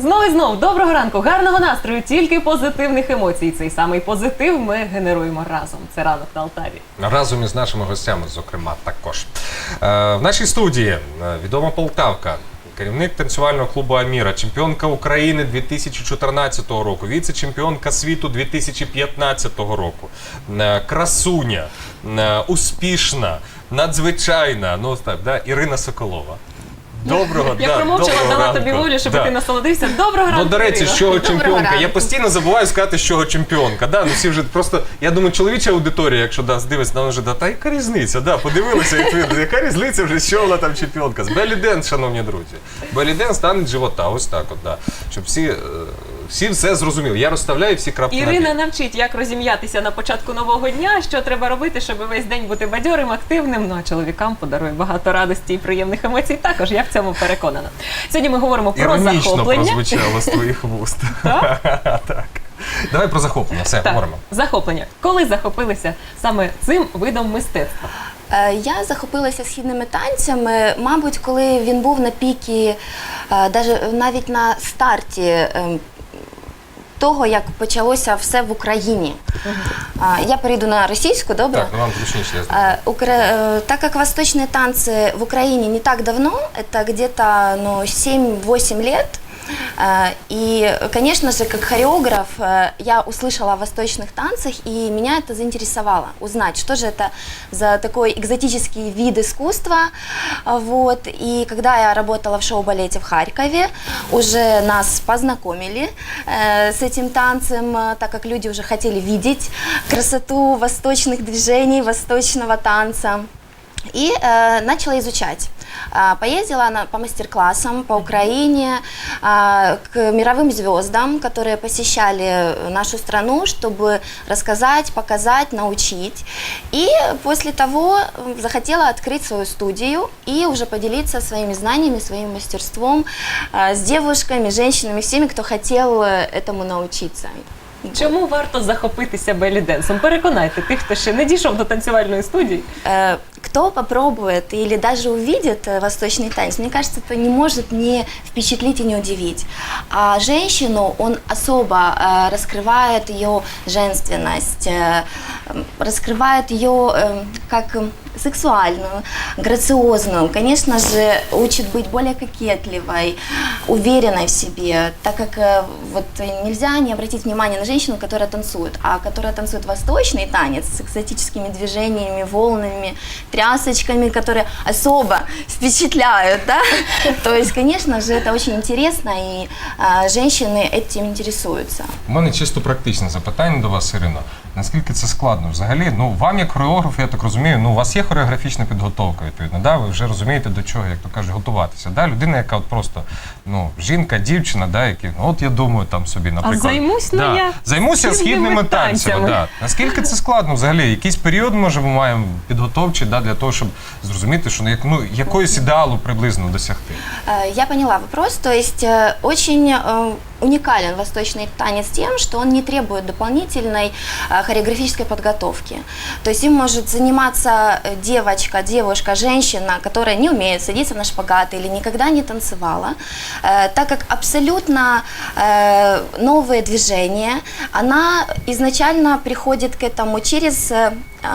Знову і знов, доброго ранку, гарного настрою, тільки позитивних емоцій. Цей самий позитив ми генеруємо разом. Це ранок на Алтаві. Разом із нашими гостями, зокрема, також. Е, в нашій студії е, відома Полтавка, керівник танцювального клубу Аміра, чемпіонка України 2014 року, віце-чемпіонка світу 2015 року, е, красуня, е, успішна, надзвичайна, ну так, да, Ірина Соколова. Доброго Я да, промовчала, доброго дала ранку. тобі волю, щоб Да. ти насолодився. Доброго ранку. Ну, до речі, з чого Доброго чемпіонка? Я ранку. постійно забуваю сказати, з чого чемпіонка. Да? Ну, всі вже просто, я думаю, чоловіча аудиторія, якщо да, дивиться, вона вже да, та яка різниця? Да, подивилися, як ви- яка різниця вже, що вона там чемпіонка. З Белі Денс, шановні друзі. Белі Денс стане живота, ось так от, да. Щоб всі, е, всі все зрозуміли. Я розставляю всі крапки Ірина «і». навчить, як розім'ятися на початку нового дня, що треба робити, щоб весь день бути бадьорим, активним. Ну а чоловікам подарує багато радості і приємних емоцій. Також я в цьому переконана. Сьогодні ми говоримо про Іронічно захоплення. прозвучало з твоїх вуст. Так? так. Давай про захоплення, все, Так, говоримо. захоплення. Коли захопилися саме цим видом мистецтва? Е, Я захопилася східними танцями, мабуть, коли він був на пікі, е, даже навіть на старті е, того, як почалося все в Україні. А, Я перейду на російську, добре? Так, ну вам зручніше, я знаю. Э, укра- э, Так как восточные танцы в Украине не так давно, это где-то ну, 7-8 лет, э, и, конечно же, как хореограф, э, я услышала о восточных танцах, и меня это заинтересовало, узнать, что же это за такой экзотический вид искусства. А, Вот. И когда я работала в шоу-балете в Харькове, уже нас познакомили э, с этим танцем, э, так как люди уже хотели видеть красоту восточных движений, восточного танца. И э, начала изучать. А, Поездила на, по мастер-классам по Украине, а, к мировым звездам, которые посещали нашу страну, чтобы рассказать, показать, научить. И после того м, захотела открыть свою студию и уже поделиться своими знаниями, своим мастерством а, с девушками, женщинами, всеми, кто хотел э, этому научиться. Чому варто захопитися белі-денсом? Переконайте тих, хто ще не дійшов до танцювальної студії. Э, Кто попробует или даже увидит э, восточный танец, мне кажется, это не может не впечатлить и не удивить. А женщину он особо э, раскрывает ее женственность, э, раскрывает ее как сексуальную, грациозную. Конечно же, учит быть более кокетливой, уверенной в себе, так как э, вот э, нельзя не обратить внимание на женщину, которая танцует, а которая танцует восточный танец с экзотическими движениями, волнами, трясочками, которые особо впечатляют, да? То есть, конечно же, это очень интересно, и а, женщины этим интересуются. У мене чисто практичне запитання до вас, Ірино. Наскільки це складно взагалі? Ну, вам як хореограф, я так розумію, ну у вас є хореографічна підготовка, відповідно, да? ви вже розумієте до чого, як то кажуть, готуватися. Да? Людина, яка от просто ну, жінка, дівчина, да, які, ну от я думаю там собі, наприклад. займусь, ну, да. я Займуся східними східними танцями. танцями. Да. Наскільки це складно взагалі? Якийсь період, може, ми маємо підготовчий да, для того, щоб зрозуміти, що ну, як, ну, якоїсь ідеалу приблизно досягти. Э, Я поняла вопрос. То есть э, очень э, уникален восточный танец тем, что он не требует дополнительной э, хореографической подготовки. То есть им может заниматься э, девочка, девушка, женщина, которая не умеет садиться на шпагат или никогда не танцевала, Э, так как абсолютно э, новые движения, она изначально приходит к этому через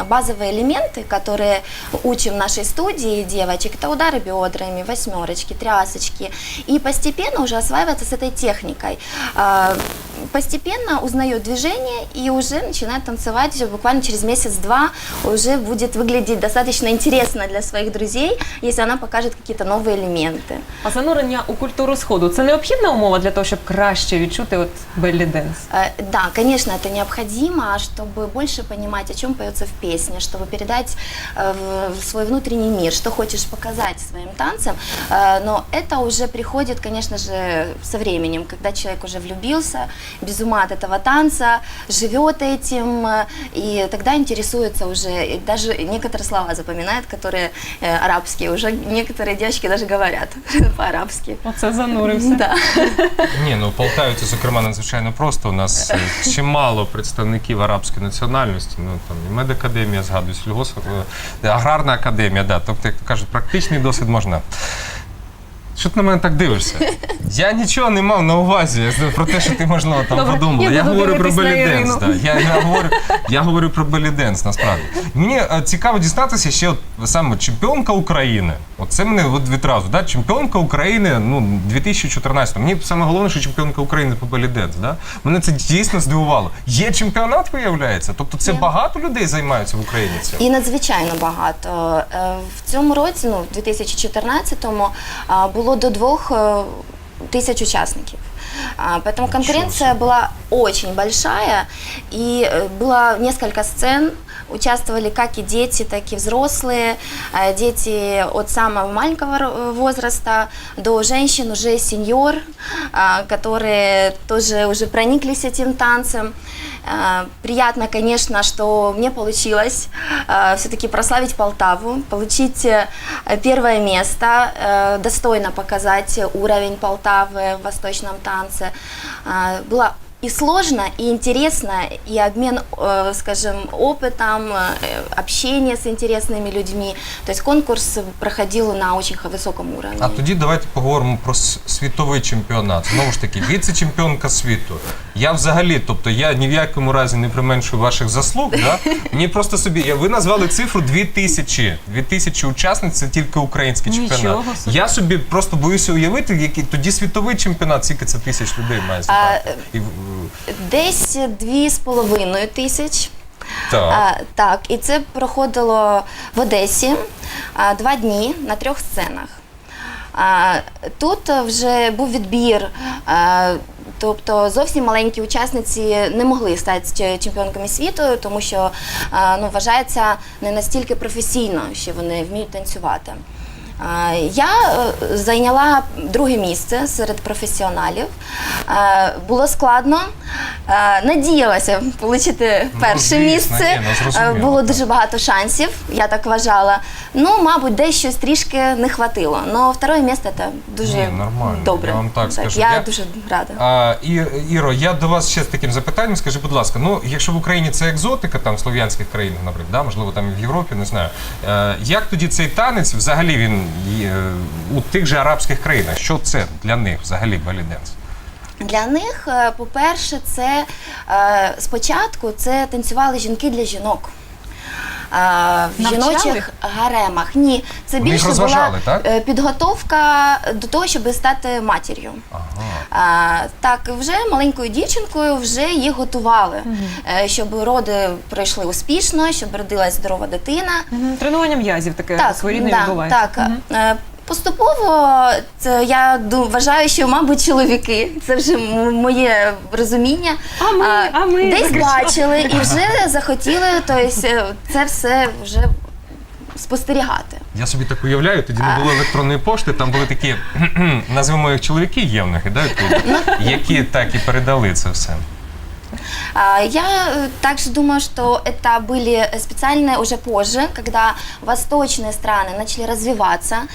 базовые элементы, которые учим в нашей студии девочек, это удары бедрами, восьмерочки, трясочки, и постепенно уже осваивается с этой техникой. А, Постепенно узнает движение и уже начинает танцевать уже буквально через месяц-два уже будет выглядеть достаточно интересно для своих друзей, если она покажет какие-то новые элементы. А занурення у культуру сходу це необхідна умова для того, щоб краще відчути от белі-денс? Э, Да, конечно, это необходимо, чтобы больше понимать, о чем поется в песне, чтобы передать э, в- в свой внутренний мир, что хочешь показать своим танцем. Э, Но это уже приходит, конечно же, со временем, когда человек уже влюбился, без ума от этого танца, живет этим, э, и тогда интересуется уже, и даже некоторые слова запоминает, которые э, арабские, уже некоторые девочки даже говорят по-арабски. Оце занурився. Да. Ні, ну в Полтаві це зокрема надзвичайно просто. У нас е, чимало представників арабської національності. Ну там і медакадемія згадуюсь, Льгос, е, аграрна академія, да. Тобто, як то кажуть, практичний досвід можна. що ти на мене так дивишся? Я нічого не мав на увазі про те, що ти можливо там Добре, подумала. я Я говорю про беліденс. Да. Я, я, говорю, я говорю про беліденс, насправді. Мені е, цікаво дізнатися ще от саме чемпіонка України. От це мене от відразу, да? чемпіонка України ну, 2014. Мені саме головне, що чемпіонка України по беліденс. Да? Мене це дійсно здивувало. Є чемпіонат, виявляється? Тобто це Є. багато людей займаються в Україні цим? І надзвичайно багато. Е, В цьому році, ну, в 2014-му, а, було до двох е, тысяч участников. А, Поэтому конкуренция была очень большая, и э, было несколько сцен, участвовали как и дети, так и взрослые, Э, дети от самого маленького ро- возраста до женщин уже сеньор, а, которые тоже уже прониклись этим танцем. Приятно, конечно, что мне получилось все-таки прославить Полтаву, получить э, первое место, э, достойно показать уровень Полтавы в восточном танце. А, Было и сложно, и интересно, и обмен, э, скажем, опытом, э, общение с интересными людьми. То есть конкурс проходил на очень х- высоком уровне. А тоді давайте поговоримо про с- світовий чемпіонат. Знову ж таки, віце-чемпіонка світу. Я взагалі, тобто я ні в якому разі не применшую ваших заслуг. Да? Мені просто собі, я- ви назвали цифру 2000. 2000 учасниць це тільки український Нічого чемпіонат. собі. Я собі просто боюся уявити, який тоді світовий чемпіонат, скільки це тисяч людей має зібрати. І, в- Десь дві з половиною тисяч. так. А, так, і це проходило в Одесі а, два дні на трьох сценах. А, тут вже був відбір. А, Тобто зовсім маленькі учасниці не могли стати чемпіонками світу, тому що ну, вважається не настільки професійно, що вони вміють танцювати. А, Я е, зайняла друге місце серед професіоналів. Е, Було складно. Е, Надіялася отримати перше місце. ні, ну, зрозуміло, Е, Було так. дуже багато шансів, я так вважала. Ну, мабуть, десь щось трішки не хватило. Але второе місце це дуже Ні, нормально, добре. я вам так скажу. Я, Я- дуже рада. А, І, Іро, я до вас ще з таким запитанням. Скажи, будь ласка, ну якщо в Україні це екзотика, там в слов'янських країнах, наприклад, да, можливо, там і в Європі, не знаю. Е, як тоді цей танець взагалі він у тих же арабських країнах? Що це для них взагалі баліденс? Для них, е, по-перше, це е, спочатку це танцювали жінки для жінок. В Навчали? жіночих гаремах. Ні, це Вони їх більше була розважали, так? е, підготовка до того, щоб стати матір'ю. Ага. А, так, вже маленькою дівчинкою вже їх готували, е, щоб роди пройшли успішно, щоб родилась здорова дитина. Мгм. Тренування м'язів таке своєрідне да, відбувається. так. Е, Поступово це я ду- вважаю, що, мабуть, чоловіки, це вже м- моє розуміння. А ми, а ми десь закричали. бачили і вже захотіли, тобто це все вже спостерігати. Я собі так уявляю, тоді не було електронної пошти, там були такі, назвемо їх чоловіки євнухи, да, відповідно, які так і передали це все. А, Я э, также думаю, что это были специальные уже позже, когда восточные страны начали развиваться,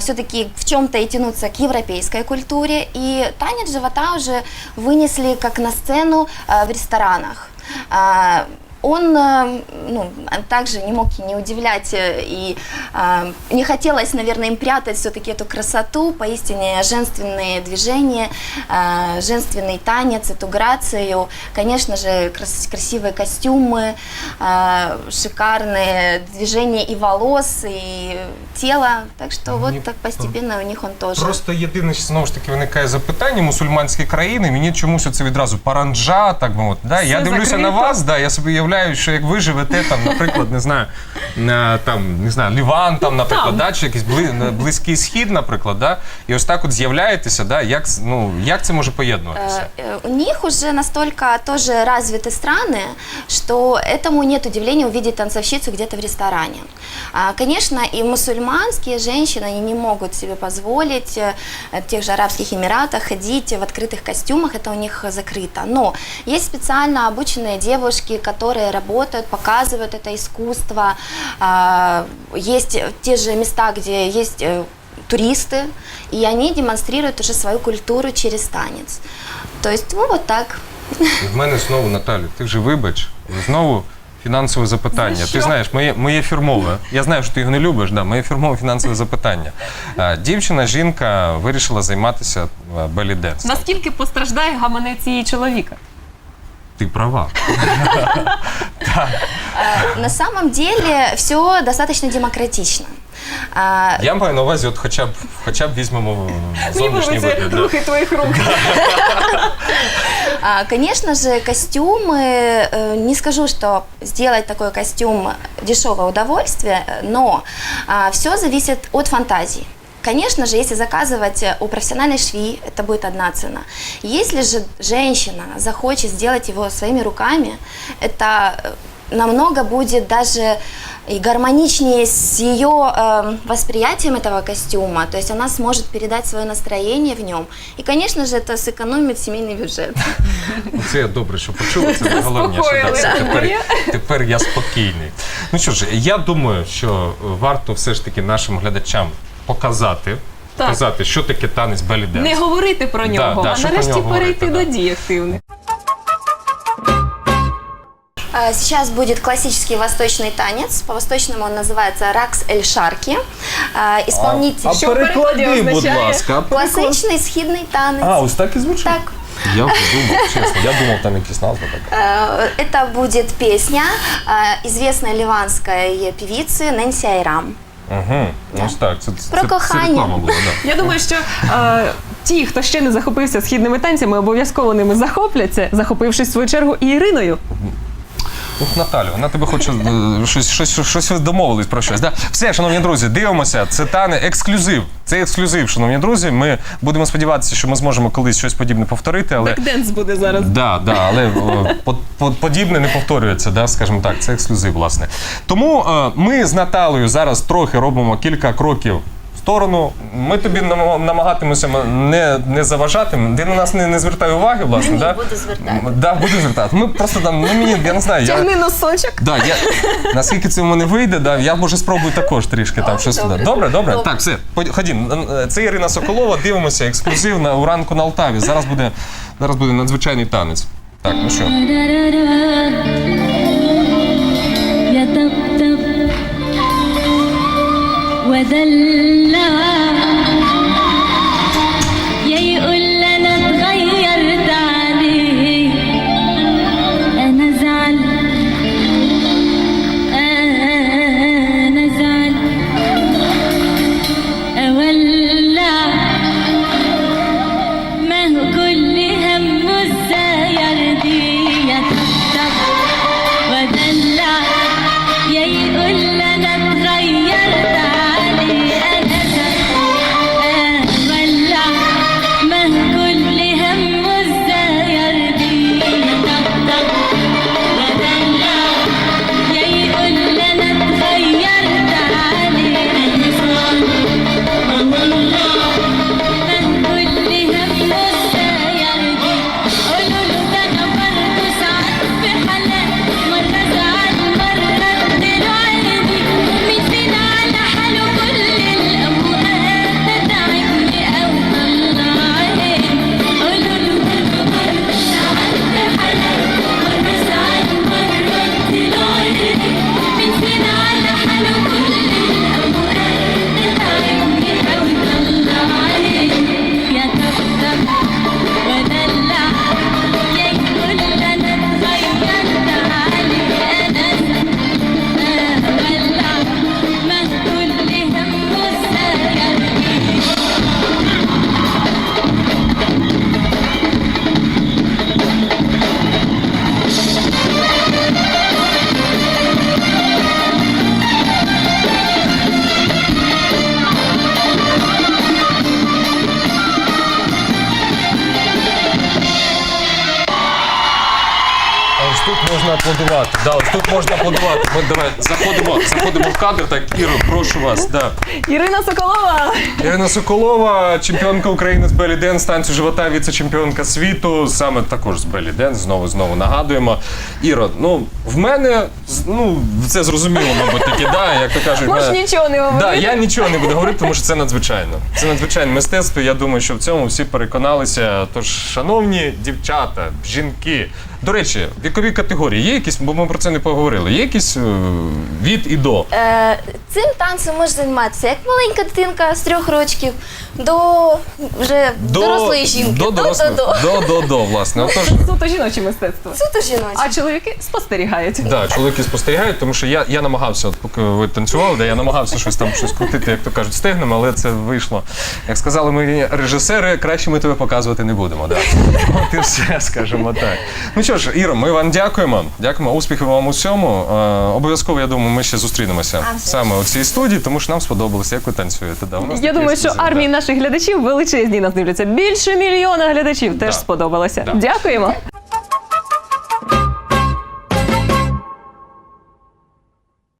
все-таки в чем-то и тянуться к европейской культуре, и танец живота уже вынесли как на сцену э, в ресторанах. А, Он э, ну, также не мог и не удивлять, э, и э, не хотелось, наверное, им прятать все-таки эту красоту, поистине женственные движения, э, женственный танец, эту грацию, конечно же, крас- красивые костюмы, э, шикарные движения и волос, и тела, так что Мне вот так постепенно у них он тоже. Просто єдине, що знову ж таки виникає запитання, мусульманські країни, мені чомусь це відразу паранджа, так би мовити. Да? Я Все дивлюся на закрито. вас, да, я собі уявляю, що як ви живете там, наприклад, не знаю, на, там, не знаю, Ліван, там, наприклад, Там. да, чи якийсь бли, на Близький Схід, наприклад, да? і ось так от з'являєтеся, да? як, з- ну, як це може поєднуватися? Э, э, У них уже настолько тоже развиты страны, что этому нет удивления увидеть танцовщицу где-то в ресторане. А, Конечно, и мусульманские женщины они не могут себе позволить э, в тех же Арабских Эмиратах ходить в открытых костюмах, это у них закрыто. Но есть специально обученные девушки, которые работают, показывают это искусство. А, Есть те же места, где есть э, туристы, и они демонстрируют уже свою культуру через танец. То есть, ну вот так. І в мене знову, Наталю, ти вже вибач, знову фінансове запитання. За Ти що? знаєш, моє, моє фірмове. Я знаю, що ти його не любиш, да, моє фірмове фінансове запитання. Е, Дівчина, жінка вирішила займатися е, белі-денсом. Наскільки постраждає гаманець її чоловіка? Ти права. Э, На самом деле все достаточно демократично. А, Я маю на увазі, от хоча б хоча б візьмемо Мені зовнішній подобаються вигляд. да. рухи твоїх рук. а, Конечно же, костюмы, э, не скажу, что сделать такой костюм дешевое удовольствие, но все зависит от фантазии. Конечно же, если заказывать э, у профессиональной швеи, это будет одна цена. Если же женщина захочет сделать его своими руками, это э, намного будет даже и гармоничнее с ее э, восприятием этого костюма, то есть она сможет передать свое настроение в нем. И, конечно же, это сэкономит семейный бюджет. Це я добре, що почула. Це найголовніше. Да, все, Заспокоїли. тепер, тепер я спокійний. Ну що ж, я думаю, що варто все ж таки нашим глядачам показати, Так. показати, що таке танець белі денс. Не говорити про нього, да, а що про нарешті нього перейти говорити, до да. дій активних. А, Сейчас будет классический восточный танец. По-восточному он называется ракс эль шарки. А, Исполнитель. Що в перекладі означає? ласка. Классичный схидный танец. А, ось так і звучить? Так. Я вже думав, чесно, я думав, там якісь назви так. Э, Это будет песня э, известной ливанской певицы Нэнси Айрам. Угу. Ось так. Це, це, Про це, кохання. Це реклама була, да. Я думаю, що е, ті, хто ще не захопився східними танцями, обов'язково ними захопляться, захопившись в свою чергу і Іриною. Ух, Наталю, вона тебе хоче е, щось, щось, щось ви домовились про щось. Да? Все, шановні друзі, дивимося. Це тане ексклюзив. Це ексклюзив, шановні друзі. Ми будемо сподіватися, що ми зможемо колись щось подібне повторити, але. Бекденс буде зараз. Да, да, але по- по- подібне не повторюється, да, скажімо так, це ексклюзив, власне. Тому е, ми з Наталею зараз трохи робимо кілька кроків сторону. Ми тобі намагатимося не не заважати. Ти на нас не не звертає уваги, власне. Мені да? буду звертати. Да, буду звертати. Ми просто там, ну мені, я не знаю. Тягни я, носочок. Да, я, наскільки це в мене вийде, да, я може спробую також трішки там щось. Добре. Добре, добре, добре. Так, все, ходім. Е, це Ірина Соколова, дивимося ексклюзивно у ранку на Алтаві. Зараз буде, зараз буде надзвичайний танець. Так, ну що. Я там ودلّا аплодувати. Да, ось тут можна аплодувати. Ми давай заходимо, заходимо в кадр. Так, Іро, прошу вас. Да. Ірина Соколова. Ірина Соколова, чемпіонка України з белі денс, танцю живота, віце-чемпіонка світу. Саме також з белі денс. Знову знову нагадуємо. Іро, ну в мене з- ну це зрозуміло, мабуть, таки, да, як то кажуть. Можеш мене- нічого не говорити. Да, я нічого не буду говорити, тому що це надзвичайно. Це надзвичайне мистецтво. Я думаю, що в цьому всі переконалися. Тож, шановні дівчата, жінки, До речі, вікові категорії є якісь, бо ми про це не поговорили. Є якісь е, від і до. Е, Цим танцем може займатися як маленька дитинка з трьох років до вже дорослої жінки. До, дорослих. до, до. до, до, до, власне. Отож, Суто жіноче мистецтво. Суто жіночі. А чоловіки спостерігають. Да, чоловіки спостерігають, тому що я, я намагався, от поки ви танцювали, да, я намагався щось там щось крутити, як то кажуть, стегнами, але це вийшло. Як сказали мої режисери, краще ми тебе показувати не будемо. Да. От і все, скажімо так. Ну що ж, Іро, ми вам дякуємо. Дякуємо, успіхів вам усьому. Е, обов'язково, я думаю, ми ще зустрінемося А, саме у цій студії, тому що нам сподобалося, як ви танцюєте. Да, у нас Я такі думаю, що ексклюзиви, армії наших глядачів величезні нас дивляться. Більше мільйона глядачів теж Да. сподобалося. Да. Дякуємо.